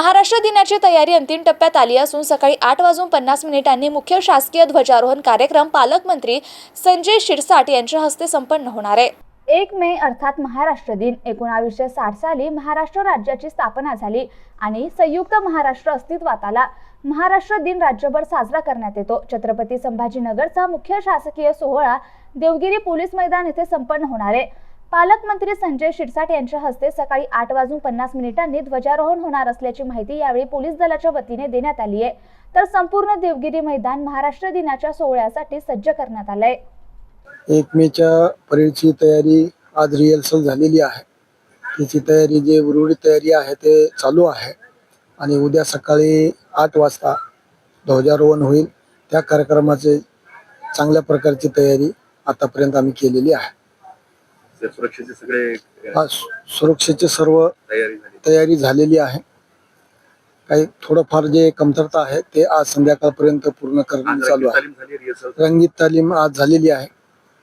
महाराष्ट्र दिनाची तयारी अंतिम टप्प्यात आली असून सकाळी आठ वाजून पन्नास मिनिटांनी मुख्य शासकीय ध्वजारोहण कार्यक्रम पालकमंत्री संजय शिरसाट यांच्या हस्ते संपन्न होणार आहे. एक मे अर्थात महाराष्ट्र दिन. एकोणावीसशे साठ साली महाराष्ट्र राज्याची स्थापना झाली आणि संयुक्त महाराष्ट्र अस्तित्वात आला. महाराष्ट्र दिन राज्यभर साजरा करण्यात येतो. छत्रपती संभाजीनगरचा मुख्य शासकीय सोहळा देवगिरी पोलीस मैदान येथे संपन्न होणार आहे. पालकमंत्री संजय शिरसाट यांच्या हस्ते सकाळी आठ वाजून पन्नास मिनिटांनी ध्वजारोहण होणार असल्याची माहिती यावेळी पोलीस दलाच्या वतीने देण्यात आली आहे. तर संपूर्ण देवगिरी मैदान महाराष्ट्र दिनाच्या सोहळ्यासाठी सज्ज करण्यात आलंय. एक मेच्या परेडची तयारी आज रिहर्सल झालेली आहे. त्याची तयारी जे उर्वरित तयारी आहे ते चालू आहे. आणि उद्या सकाळी आठ वाजता ध्वजारोहण होईल. त्या कार्यक्रमाचे चांगल्या प्रकारची तयारी आतापर्यंत आम्ही केलेली आहे. सुरक्षेचे सगळे आज सुरक्षेची सर्व तयारी झाली. तयारी झालेली आहे. काही थोडंफार जे कमतरता आहे ते आज संध्याकाळपर्यंत पूर्ण आज करणं चालू रंगीत आहे तालीम झाली रिहर्सल रंगीत तालीम आज झालेली आहे.